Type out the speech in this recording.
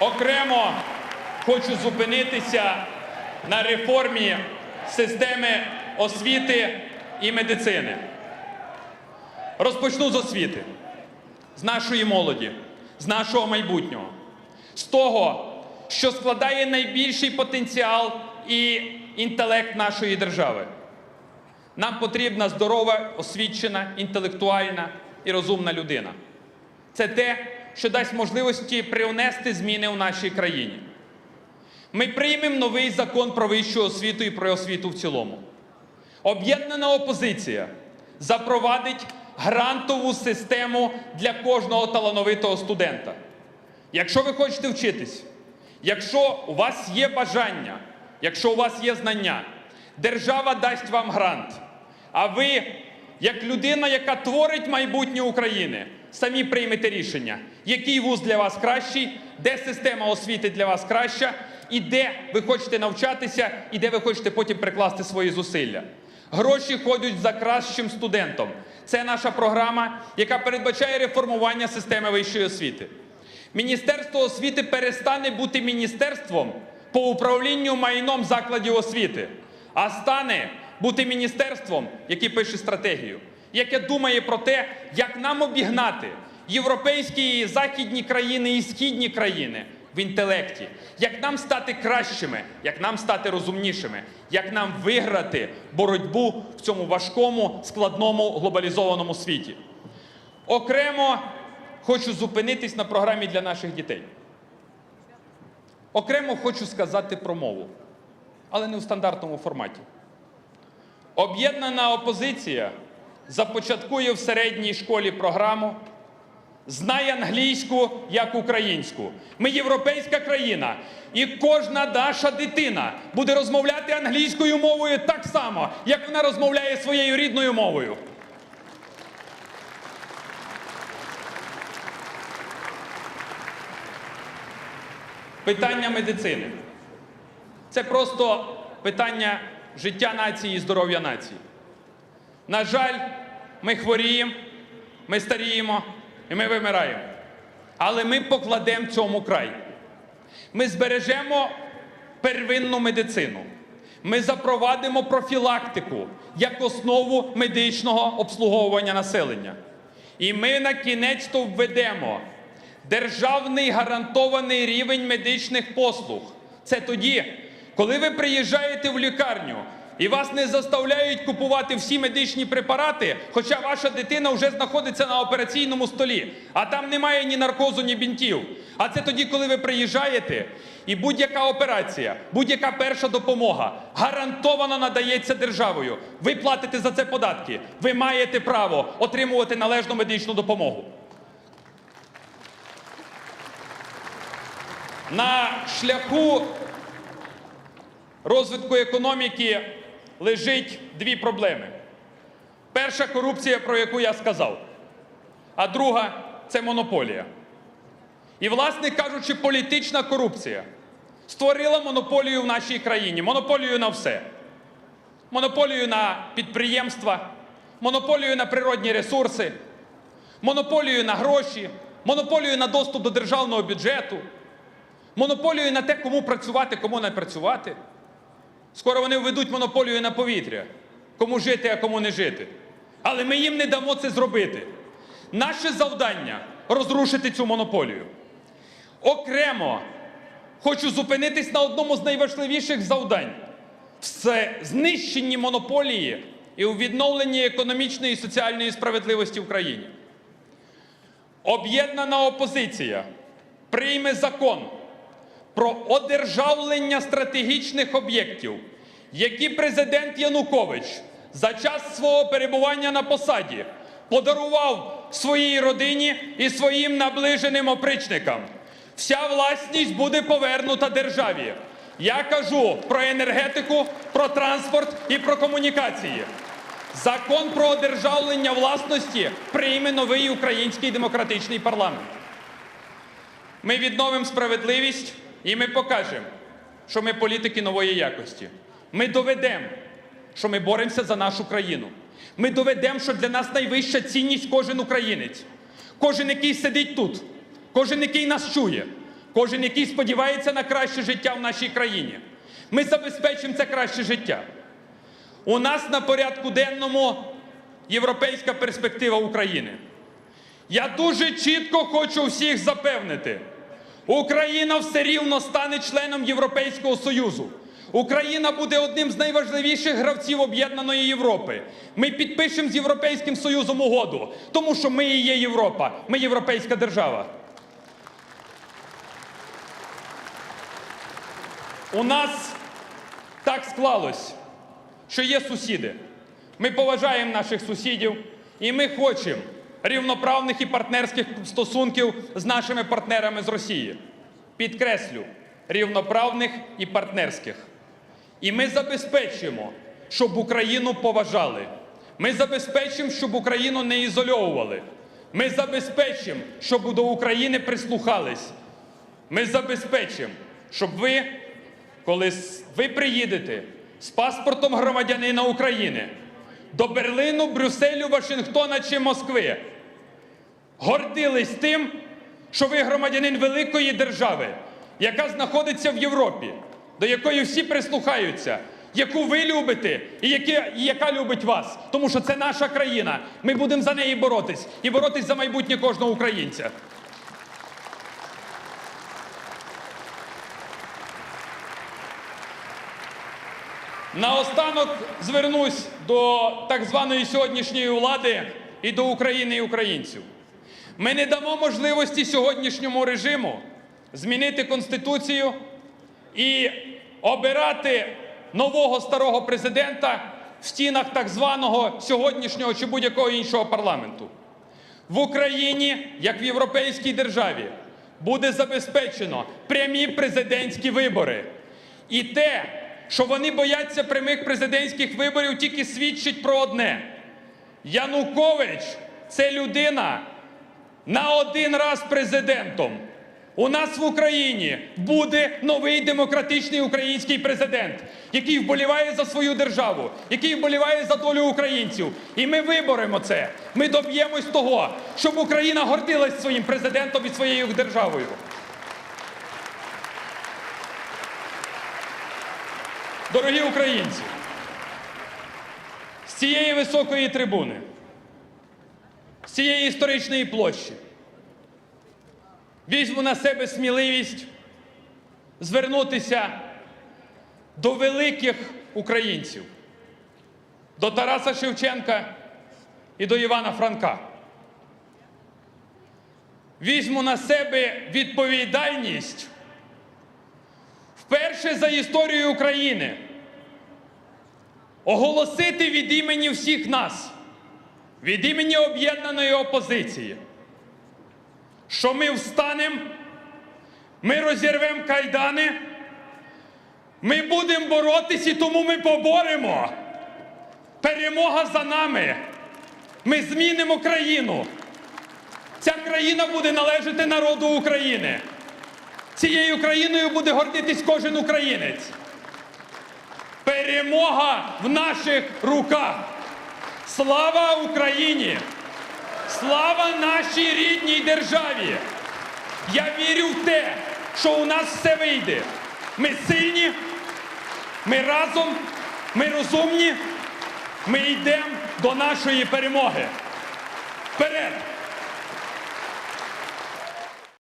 Окремо хочу зупинитися на реформі системи освіти і медицини. Розпочну з освіти, з нашої молоді, з нашого майбутнього, з того, що складає найбільший потенціал і інтелект нашої держави. Нам потрібна здорова, освічена, інтелектуальна і розумна людина. Це те, що дасть можливості привнести зміни у нашій країні. Ми приймемо новий закон про вищу освіту і про освіту в цілому. Об'єднана опозиція запровадить грантову систему для кожного талановитого студента. Якщо ви хочете вчитись, якщо у вас є бажання, якщо у вас є знання, держава дасть вам грант. А ви, як людина, яка творить майбутнє України, самі приймете рішення, який вуз для вас кращий, де система освіти для вас краща, і де ви хочете навчатися, і де ви хочете потім прикласти свої зусилля. Гроші ходять за кращим студентом. Це наша програма, яка передбачає реформування системи вищої освіти. Міністерство освіти перестане бути міністерством по управлінню майном закладів освіти, а стане бути міністерством, яке пише стратегію, яке думає про те, як нам обігнати європейські і західні країни і східні країни в інтелекті, як нам стати кращими, як нам стати розумнішими, як нам виграти боротьбу в цьому важкому, складному глобалізованому світі. Окремо хочу зупинитись на програмі для наших дітей. Окремо хочу сказати про мову, але не в стандартному форматі. Об'єднана опозиція започаткує в середній школі програму Знай англійську як українську. Ми європейська країна, і кожна наша дитина буде розмовляти англійською мовою так само, як вона розмовляє своєю рідною мовою. Питання медицини. Це просто питання життя нації і здоров'я нації. На жаль, ми хворіємо, ми старіємо і ми вимираємо. Але ми покладемо цьому край. Ми збережемо первинну медицину. Ми запровадимо профілактику як основу медичного обслуговування населення. І ми на кінець то введемо державний гарантований рівень медичних послуг. Це тоді, коли ви приїжджаєте в лікарню і вас не заставляють купувати всі медичні препарати, хоча ваша дитина вже знаходиться на операційному столі, а там немає ні наркозу, ні бінтів. А це тоді, коли ви приїжджаєте, і будь-яка операція, будь-яка перша допомога гарантовано надається державою. Ви платите за це податки. Ви маєте право отримувати належну медичну допомогу. На шляху розвитку економіки лежить дві проблеми. Перша корупція, про яку я сказав, а друга це монополія. І, власне кажучи, політична корупція створила монополію в нашій країні, монополію на все. Монополію на підприємства, монополію на природні ресурси, монополію на гроші, монополію на доступ до державного бюджету, монополію на те, кому працювати, кому не працювати. Скоро вони введуть монополію на повітря, кому жити, а кому не жити. Але ми їм не дамо це зробити. Наше завдання розрушити цю монополію. Окремо хочу зупинитись на одному з найважливіших завдань це знищенні монополії і у відновленні економічної і соціальної справедливості в країні. Об'єднана опозиція прийме закон про одержавлення стратегічних об'єктів, які президент Янукович за час свого перебування на посаді подарував своїй родині і своїм наближеним опричникам. Вся власність буде повернута державі. Я кажу про енергетику, про транспорт і про комунікації. Закон про одержавлення власності прийме новий український демократичний парламент. Ми відновимо справедливість і ми покажемо, що ми політики нової якості. Ми доведемо, що ми боремося за нашу країну. Ми доведемо, що для нас найвища цінність кожен українець, кожен, який сидить тут, кожен, який нас чує, кожен, який сподівається на краще життя в нашій країні. Ми забезпечимо це краще життя. У нас на порядку денному європейська перспектива України. Я дуже чітко хочу всіх запевнити: Україна все рівно стане членом Європейського Союзу. Україна буде одним з найважливіших гравців об'єднаної Європи. Ми підпишемо з Європейським Союзом угоду, тому що ми і є Європа, ми європейська держава. У нас так склалось, що є сусіди. Ми поважаємо наших сусідів і ми хочемо рівноправних і партнерських стосунків з нашими партнерами з Росії. Підкреслю, рівноправних і партнерських. І ми забезпечимо, щоб Україну поважали. Ми забезпечимо, щоб Україну не ізольовували. Ми забезпечимо, щоб до України прислухались. Ми забезпечимо, щоб ви, коли ви приїдете з паспортом громадянина України до Берлину, Брюсселю, Вашингтона чи Москви, гордились тим, що ви громадянин великої держави, яка знаходиться в Європі, до якої всі прислухаються, яку ви любите і, яке- і яка любить вас. Тому що це наша країна. Ми будемо за неї боротись і боротись за майбутнє кожного українця. Наостанок звернусь до так званої сьогоднішньої влади і до України і українців. Ми не дамо можливості сьогоднішньому режиму змінити конституцію і обирати нового старого президента в стінах так званого сьогоднішнього чи будь-якого іншого парламенту. В Україні, як в європейській державі, буде забезпечено прямі президентські вибори. І те, що вони бояться прямих президентських виборів, тільки свідчить про одне: Янукович це людина на один раз президентом. У нас в Україні буде новий демократичний український президент, який вболіває за свою державу, який вболіває за долю українців. І ми виборемо це. Ми доб'ємось того, щоб Україна гордилась своїм президентом і своєю державою. Дорогі українці, з цієї високої трибуни, з цієї історичної площі, візьму на себе сміливість звернутися до великих українців, до Тараса Шевченка і до Івана Франка. Візьму на себе відповідальність вперше за історію України оголосити від імені всіх нас, від імені об'єднаної опозиції, що ми встанемо, ми розірвемо кайдани, ми будемо боротись і тому ми поборемо. Перемога за нами. Ми змінимо країну. Ця країна буде належати народу України. Цією країною буде гордитись кожен українець. Перемога в наших руках. Слава Україні! Слава нашій рідній державі! Я вірю в те, що у нас все вийде. Ми сильні, ми разом, ми розумні, ми йдемо до нашої перемоги. Вперед!